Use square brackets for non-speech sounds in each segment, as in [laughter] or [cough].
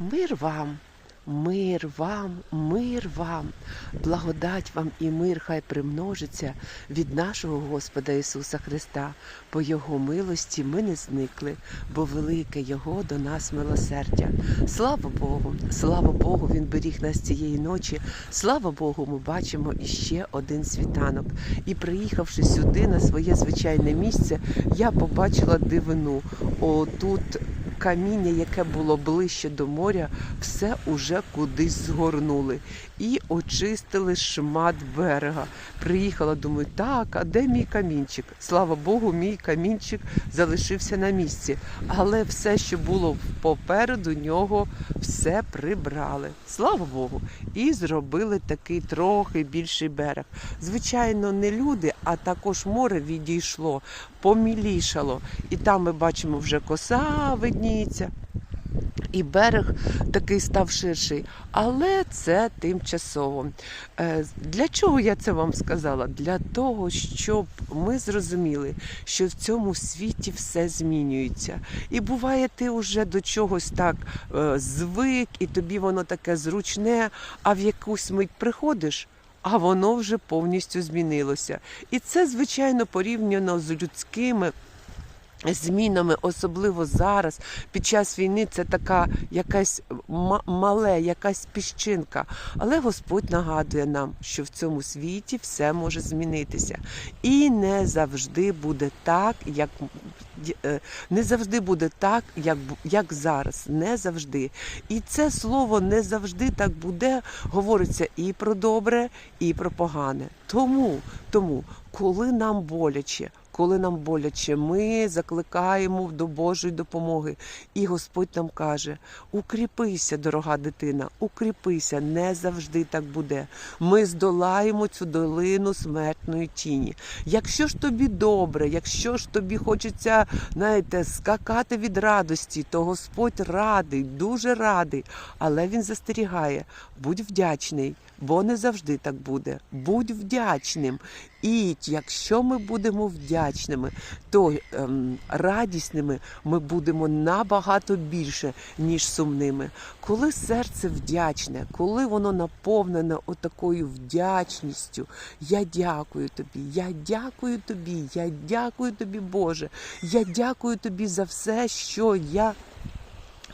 Мир вам, мир вам, мир вам, благодать вам і мир хай примножиться від нашого Господа Ісуса Христа. По Його милості ми не зникли, бо велике Його до нас милосердя. Слава Богу, слава Богу, Він беріг нас цієї ночі. Слава Богу, ми бачимо іще один світанок. І приїхавши сюди на своє звичайне місце, я побачила дивину. О, тут каміння, яке було ближче до моря, все уже кудись згорнули і очистили шмат берега. Приїхала, думаю, так, а де мій камінчик? Слава Богу, мій камінчик залишився на місці. Але все, що було попереду нього, все прибрали. Слава Богу! І зробили такий трохи більший берег. Звичайно, не люди, а також море відійшло, помілішало. І там ми бачимо вже коса видніється. І берег такий став ширший, але це тимчасово. Е, Для чого я це вам сказала? Для того, щоб ми зрозуміли, що в цьому світі все змінюється. І буває, ти вже до чогось так е, звик, і тобі воно таке зручне, а в якусь мить приходиш. А воно вже повністю змінилося. І це, звичайно, порівняно з людськими змінами, особливо зараз, під час війни, це така якась ма- мале, якась піщинка. Але Господь нагадує нам, що в цьому світі все може змінитися. І не завжди буде так, як е, не завжди буде так, як, як зараз. Не завжди. І це слово не завжди так буде, говориться і про добре, і про погане. Тому, тому, коли нам боляче, коли нам боляче, ми закликаємо до Божої допомоги. І Господь нам каже: укріпися, дорога дитина, укріпися, не завжди так буде. Ми здолаємо цю долину смертної тіні. Якщо ж тобі добре, якщо ж тобі хочеться, знаєте, скакати від радості, то Господь радий, дуже радий, але Він застерігає: будь вдячний, бо не завжди так буде. Будь вдячним. І якщо ми будемо вдячними, то ем, радісними ми будемо набагато більше, ніж сумними. Коли серце вдячне, коли воно наповнене отакою вдячністю, я дякую тобі, я дякую тобі, я дякую тобі, Боже, я дякую тобі за все, що я.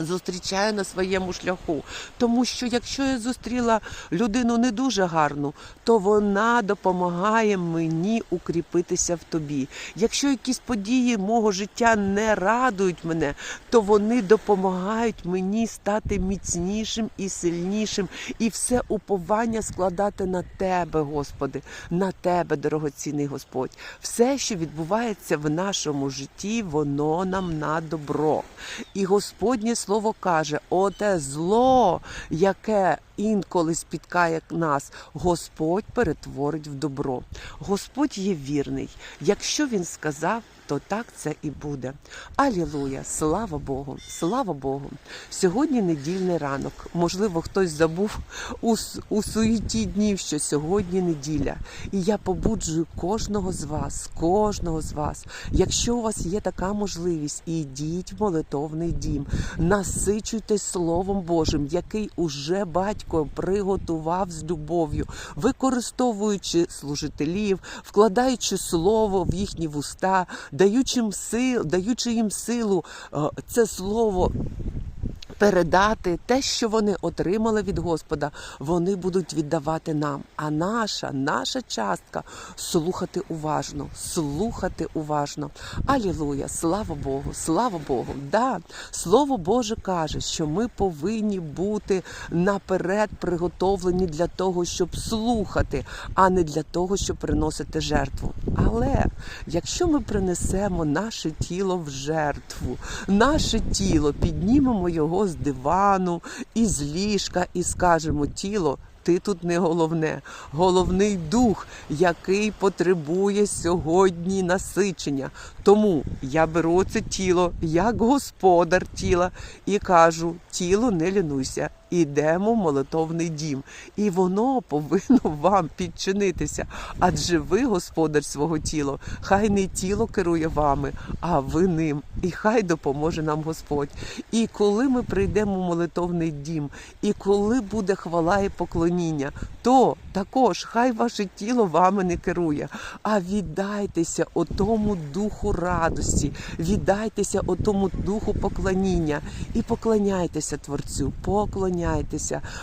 Зустрічаю на своєму шляху, тому що якщо я зустріла людину не дуже гарну, то вона допомагає мені укріпитися в тобі. Якщо якісь події мого життя не радують мене, то вони допомагають мені стати міцнішим і сильнішим, і все уповання складати на тебе, Господи, на тебе, дорогоцінний Господь. Все, що відбувається в нашому житті, воно нам на добро. І Господнє слово каже: оте зло, яке інколи спіткає нас, Господь перетворить в добро. Господь є вірний. Якщо він сказав, то так це і буде. Алілуя! Слава Богу! Слава Богу! Сьогодні недільний ранок. Можливо, хтось забув у, у суеті днів, що сьогодні неділя. І я побуджую кожного з вас, кожного з вас. Якщо у вас є така можливість, ідіть в молитовний дім, насичуйтесь Словом Божим, який уже батько приготував з любов'ю, використовуючи служителів, вкладаючи слово в їхні вуста, даючи їм силу е, це слово. Передати те, що вони отримали від Господа, вони будуть віддавати нам. А наша, наша частка слухати уважно, слухати уважно. Алілуя! Слава Богу! Слава Богу! Да, Слово Боже каже, що ми повинні бути наперед приготовлені для того, щоб слухати, а не для того, щоб приносити жертву. Але якщо ми принесемо наше тіло в жертву, наше тіло піднімемо його з дивану, із ліжка і скажемо тіло. ти тут не головне. Головний дух, який потребує сьогодні насичення. Тому я беру це тіло як господар тіла і кажу: тіло, не лінуйся. Ідемо в молитовний дім, і воно повинно [laughs] вам підчинитися. Адже ви, господар свого тіла, хай не тіло керує вами, а ви ним. І хай допоможе нам Господь. І коли ми прийдемо в молитовний дім, і коли буде хвала і поклоніння, то також хай ваше тіло вами не керує, а віддайтеся отому духу радості, віддайтеся отому духу поклоніння. І поклоняйтеся Творцю, поклоняйтеся,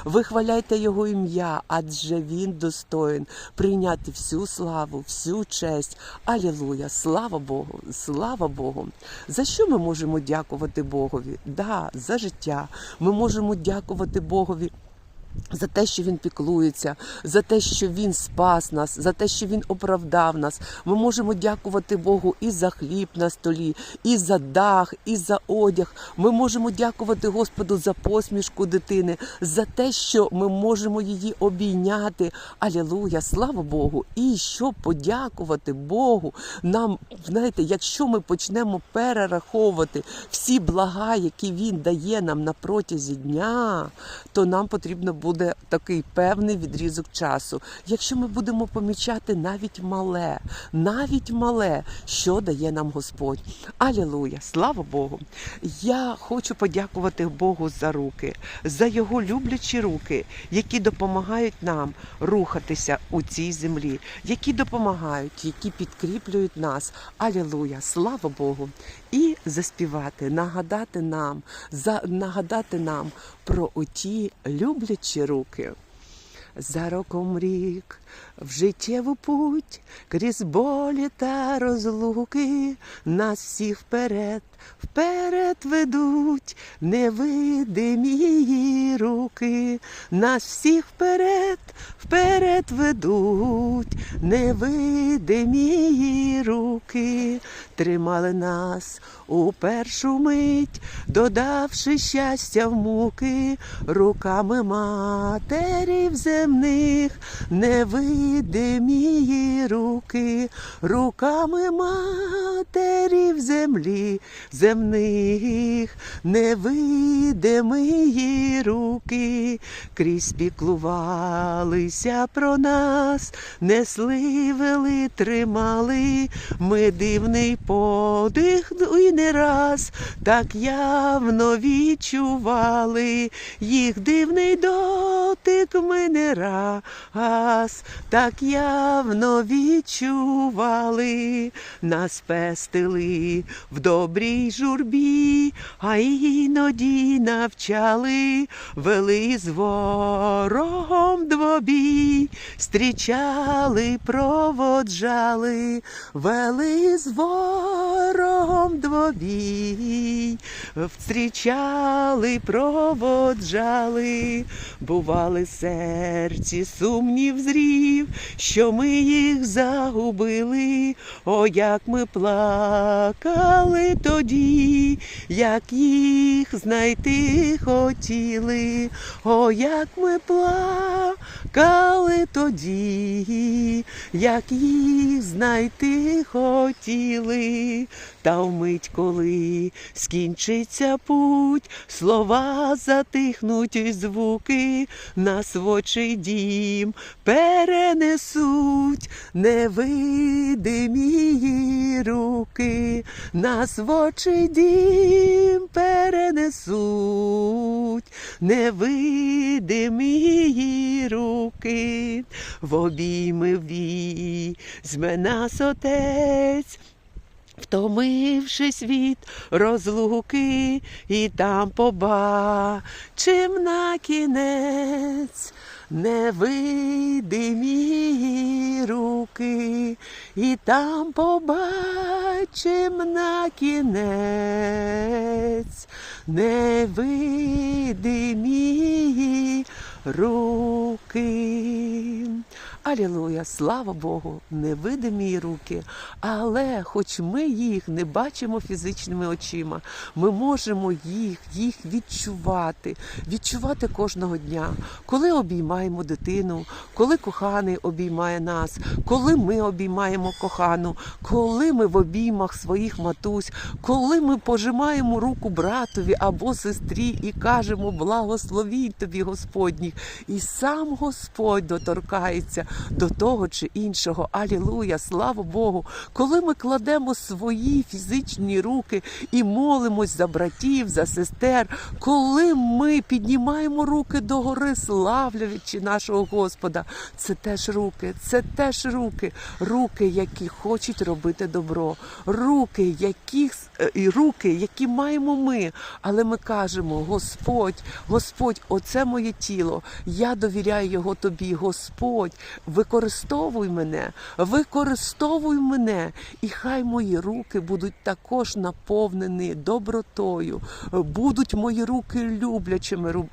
вихваляйте Його ім'я, адже Він достоїн прийняти всю славу, всю честь. Алілуя! Слава Богу! Слава Богу! За що ми можемо дякувати Богові? Да, за життя. Ми можемо дякувати Богові. За те, що він піклується, за те, що він спас нас, за те, що він оправдав нас. Ми можемо дякувати Богу і за хліб на столі, і за дах, і за одяг. Ми можемо дякувати Господу за посмішку дитини, за те, що ми можемо її обійняти. Алілуя, слава Богу! І щоб подякувати Богу, нам знаєте, якщо ми почнемо перераховувати всі блага, які він дає нам на протязі дня, то нам потрібно буде такий певний відрізок часу. Якщо ми будемо помічати навіть мале, навіть мале, що дає нам Господь. Алілуя! Слава Богу! Я хочу подякувати Богу за руки, за його люблячі руки, які допомагають нам рухатися у цій землі, які допомагають, які підкріплюють нас. Алілуя! Слава Богу! І заспівати, нагадати нам, за нагадати нам про оті люблячі руки. За роком рік в життєву путь крізь болі та розлуки нас всіх вперед, вперед ведуть невидимі її руки, нас всіх вперед, вперед ведуть невидимі її руки, тримали нас у першу мить, додавши щастя в муки, руками матерів земних, невидимі її руки, руками матерів землі, земних, невидимі її руки, крізь піклувалися про нас, несли, вели, тримали, ми дивний подих і не раз так явно відчували, їх дивний дотик ми не раз, так явно відчували, нас пестили в добрій журбі, а іноді навчали, вели з ворогом двобій, стрічали, проводжали, вели з ворогом двобій, встрічали, проводжали, бували серці сумнів зрів, що ми їх загубили, о, як ми плакали тоді, як їх знайти хотіли, о, як ми плакали тоді, як їх знайти хотіли, та вмить, коли скінчиться путь, слова затихнуть звуки, нас в дім перенесуть невидимі руки, нас в очі дім перенесуть невидимі руки, в обійми візьме нас отець. Втомившись від розлуки, і там побачим на кінець невидимі руки, і там побачим на кінець невидимі руки. Алілуя, слава Богу, невидимі руки. Але хоч ми їх не бачимо фізичними очима, ми можемо їх, їх відчувати, відчувати кожного дня, коли обіймаємо дитину, коли коханий обіймає нас, коли ми обіймаємо кохану, коли ми в обіймах своїх матусь, коли ми пожимаємо руку братові або сестрі і кажемо благословіть тобі, Господніх, і сам Господь доторкається до того чи іншого. Алілуя, слава Богу. Коли ми кладемо свої фізичні руки і молимось за братів, за сестер, коли ми піднімаємо руки до гори, славлячи нашого Господа, це теж руки, це теж руки, руки, які хочуть робити добро, руки, які, е, руки, які маємо ми. Але ми кажемо: Господь, Господь, оце моє тіло. Я довіряю його тобі. Господь, використовуй мене, використовуй мене, і хай мої руки будуть також наповнені добротою. Будуть мої руки люблячими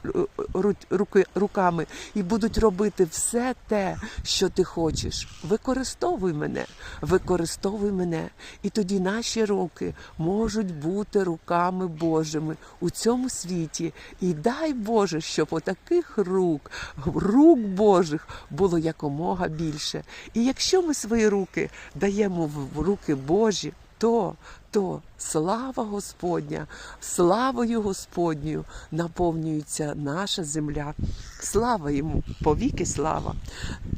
руками і будуть робити все те, що ти хочеш. Використовуй мене, використовуй мене. І тоді наші руки можуть бути руками Божими у цьому світі. І дай Боже, щоб отаких рук, рук Божих було якомога більше. І якщо ми свої руки даємо в руки Божі, то, то слава Господня, славою Господньою наповнюється наша земля. Слава йому, повіки слава.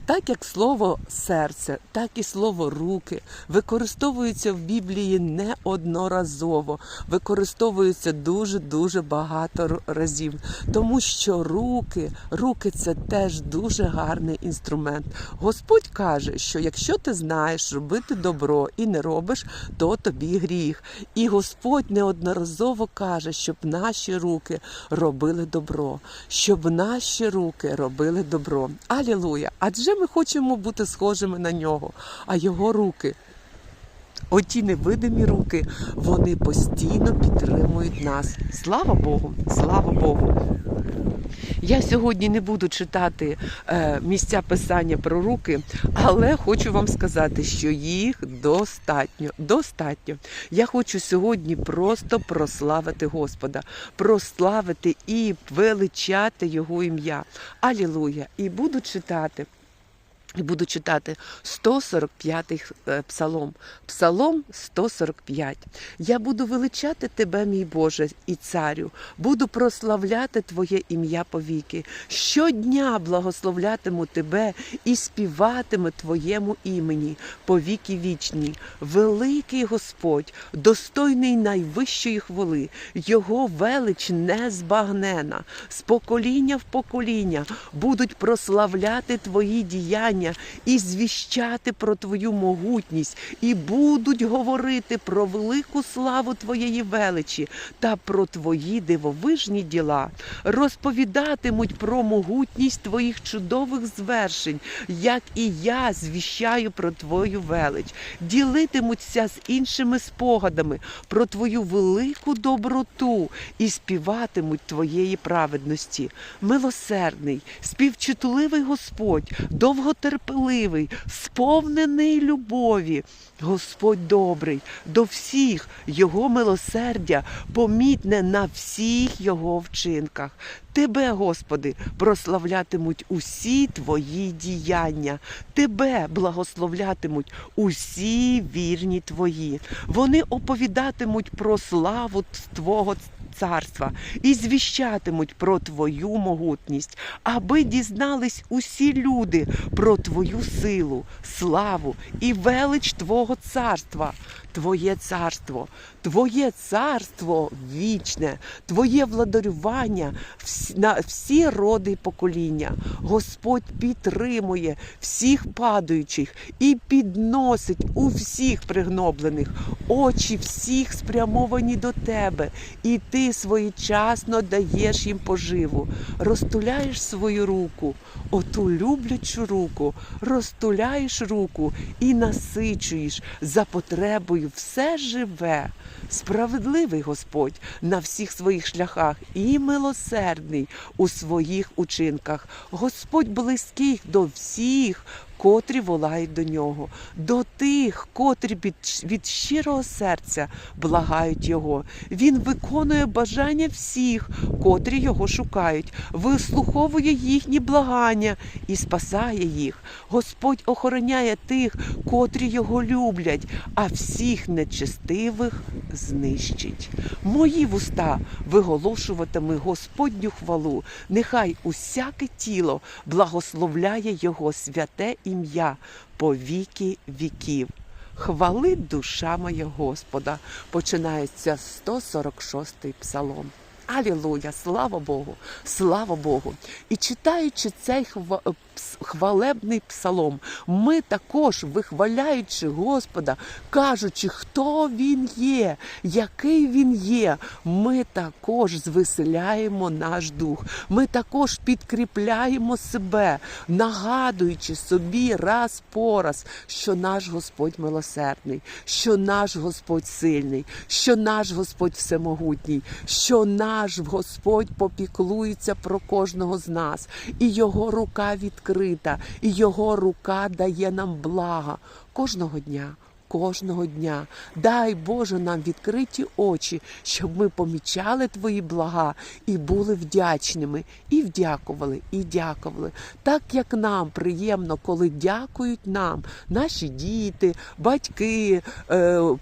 Так як слово серце, так і слово руки використовуються в Біблії неодноразово, використовуються дуже дуже багато разів, тому що руки, руки це теж дуже гарний інструмент. Господь каже, що якщо ти знаєш робити добро і не робиш, то тобі гріх. І Господь неодноразово каже, щоб наші руки робили добро, щоб наші руки робили добро. Алілуя! Адже ми хочемо бути схожими на нього, а його руки. Оті невидимі руки, вони постійно підтримують нас. Слава Богу! Слава Богу! Я сьогодні не буду читати е, місця писання про руки, але хочу вам сказати, що їх достатньо. Достатньо. Я хочу сьогодні просто прославити Господа, прославити і величати Його ім'я. Алілуя! І буду читати. І буду читати 145-й е, псалом. Псалом 145. Я буду величати тебе, мій Боже, і царю, буду прославляти Твоє ім'я повіки. Щодня благословлятиму тебе і співатиму Твоєму імені повіки вічні. Великий Господь, достойний найвищої хвали, Його велич незбагнена. З покоління в покоління будуть прославляти Твої діяння і звіщати про Твою могутність, і будуть говорити про велику славу Твоєї величі та про Твої дивовижні діла, розповідатимуть про могутність Твоїх чудових звершень, як і я звіщаю про Твою велич, ділитимуться з іншими спогадами про Твою велику доброту і співатимуть Твоєї праведності. Милосердний, співчутливий Господь, довготерпеливий, сповнений любові. Господь добрий до всіх його милосердя помітне на всіх його вчинках. Тебе, Господи, прославлятимуть усі твої діяння, Тебе благословлятимуть усі вірні твої. Вони оповідатимуть про славу Твого царства і звіщатимуть про Твою могутність, аби дізнались усі люди про Твою силу, славу і велич Твого царства. Твоє царство, Твоє царство вічне, Твоє владарювання на всі роди покоління. Господь підтримує всіх падаючих і підносить у всіх пригноблених. Очі всіх спрямовані до тебе, і ти своєчасно даєш їм поживу. Розтуляєш свою руку, оту люблячу руку, розтуляєш руку і насичуєш за потребою все живе. Справедливий Господь на всіх своїх шляхах і милосердний у своїх учинках. Господь близький до всіх котрі волають до нього, до тих, котрі від, щирого серця благають його. Він виконує бажання всіх, котрі його шукають, вислуховує їхні благання і спасає їх. Господь охороняє тих, котрі його люблять, а всіх нечестивих знищить. Мої вуста виголошуватиме Господню хвалу. Нехай усяке тіло благословляє Його святе ім'я по віки віків. Хвали душа моя Господа. Починається 146-й псалом. Алілуя, слава Богу, слава Богу. І читаючи цей хвалебний псалом, ми також, вихваляючи Господа, кажучи, хто Він є, який Він є, ми також звеселяємо наш дух. Ми також підкріпляємо себе, нагадуючи собі раз по раз, що наш Господь милосердний, що наш Господь сильний, що наш Господь всемогутній, що наш Господь попіклується про кожного з нас, і Його рука відкрита, і Його рука дає нам блага кожного дня. Кожного дня дай Боже нам відкриті очі, щоб ми помічали твої блага і були вдячними, і вдякували, і дякували. Так як нам приємно, коли дякують нам наші діти, батьки, е, е,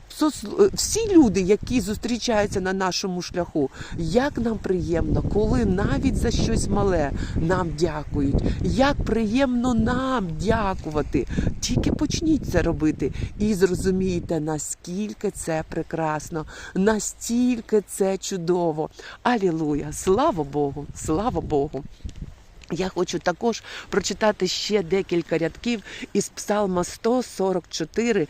всі люди, які зустрічаються на нашому шляху. Як нам приємно, коли навіть за щось мале нам дякують. Як приємно нам дякувати. Тільки почніть це робити і зрозумійте, наскільки це прекрасно, настільки це чудово. Алілуя! Слава Богу! Слава Богу! Я хочу також прочитати ще декілька рядків із Псалма 144,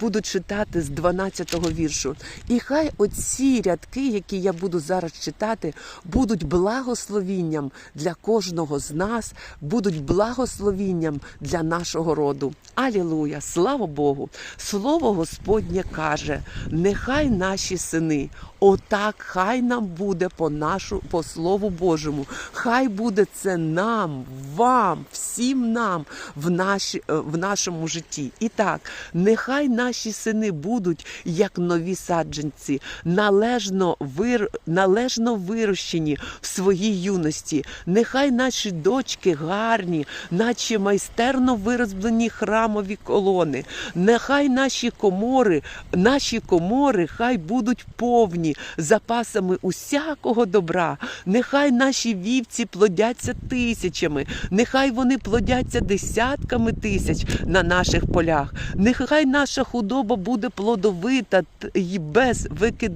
буду читати з 12-го віршу. І хай оці рядки, які я буду зараз читати, будуть благословінням для кожного з нас, будуть благословінням для нашого роду. Алілуя! Слава Богу! Слово Господнє каже: нехай наші сини. Отак хай нам буде по нашу по слову Божому. Хай буде це нам, вам, всім нам в, наші, е, в нашому житті. І так, нехай наші сини будуть як нові саджанці, належно вир, належно вирощені в своїй юності. Нехай наші дочки гарні, наче майстерно вироблені храмові колони. Нехай наші комори, наші комори хай будуть повні запасами усякого добра. Нехай наші вівці плодяться тисячами, нехай вони плодяться десятками тисяч на наших полях. Нехай наша худоба буде плодовита й без викид...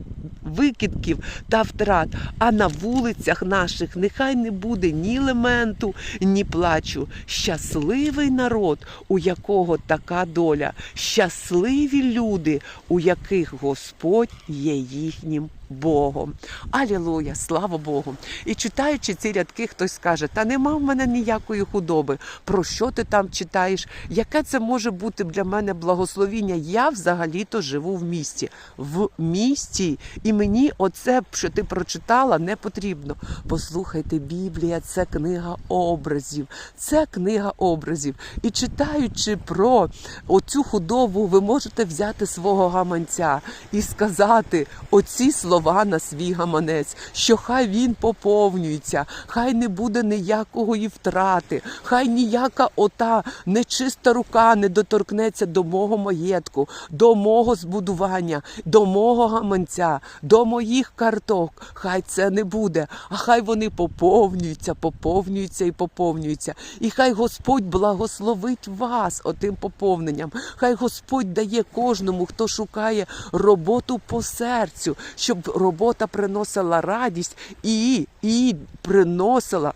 викидків та втрат. А на вулицях наших нехай не буде ні лементу, ні плачу. Щасливий народ, у якого така доля, щасливі люди, у яких Господь є їхнім Богом. Алілуя, слава Богу. І читаючи ці рядки, хтось скаже: Та нема в мене ніякої худоби. Про що ти там читаєш? Яке це може бути для мене благословіння? Я взагалі-то живу в місті. В місті. І мені оце, що ти прочитала, не потрібно. Послухайте, Біблія це книга образів. Це книга образів. І читаючи про оцю худобу, ви можете взяти свого гаманця і сказати оці слова на свій гаманець, що хай він поповнюється, хай не буде ніякої втрати, хай ніяка ота нечиста рука не доторкнеться до мого маєтку, до мого збудування, до мого гаманця, до моїх карток. Хай це не буде, а хай вони поповнюються, поповнюються і поповнюються. І хай Господь благословить вас отим поповненням. Хай Господь дає кожному, хто шукає роботу по серцю, щоб робота приносила радість і, і приносила.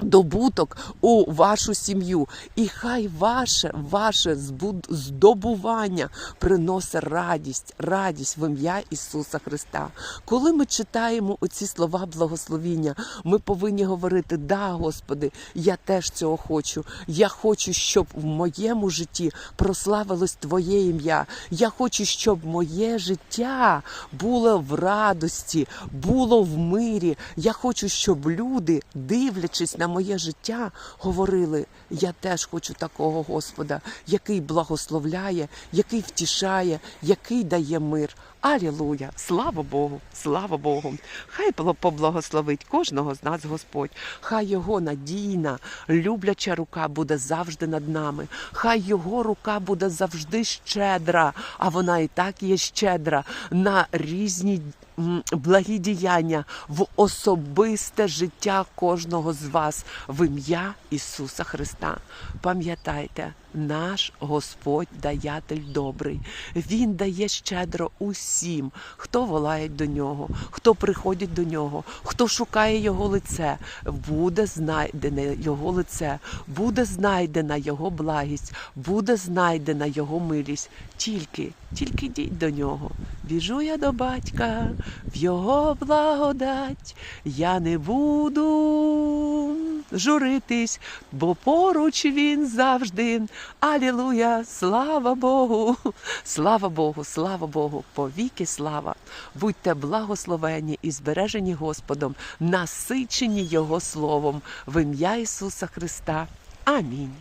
Добуток у вашу сім'ю, і хай ваше ваше здобування приносить радість, радість в ім'я Ісуса Христа. Коли ми читаємо оці слова благословіння, ми повинні говорити: Да, Господи, я теж цього хочу. Я хочу, щоб в моєму житті прославилось Твоє ім'я. Я хочу, щоб моє життя було в радості, було в мирі. Я хочу, щоб люди, дивлячись на моє життя говорили: я теж хочу такого Господа, який благословляє, який втішає, який дає мир. Алілуя! Слава Богу! Слава Богу! Хай поблагословить кожного з нас Господь. Хай його надійна, любляча рука буде завжди над нами. Хай його рука буде завжди щедра, а вона і так є щедра на різні благі діяння в особисте життя кожного з вас в ім'я Ісуса Христа. Пам'ятайте, наш Господь даятель добрий. Він дає щедро усім, хто волає до нього, хто приходить до нього, хто шукає його лице, буде знайдене його лице, буде знайдена його благість, буде знайдена його милість. Тільки, тільки йдіть до нього. Біжу я до батька, в його благодать. Я не буду журитись, бо поруч він завжди. Алілуя! Слава Богу! Слава Богу, слава Богу, повіки слава! Будьте благословені і збережені Господом, насичені Його Словом в ім'я Ісуса Христа. Амінь.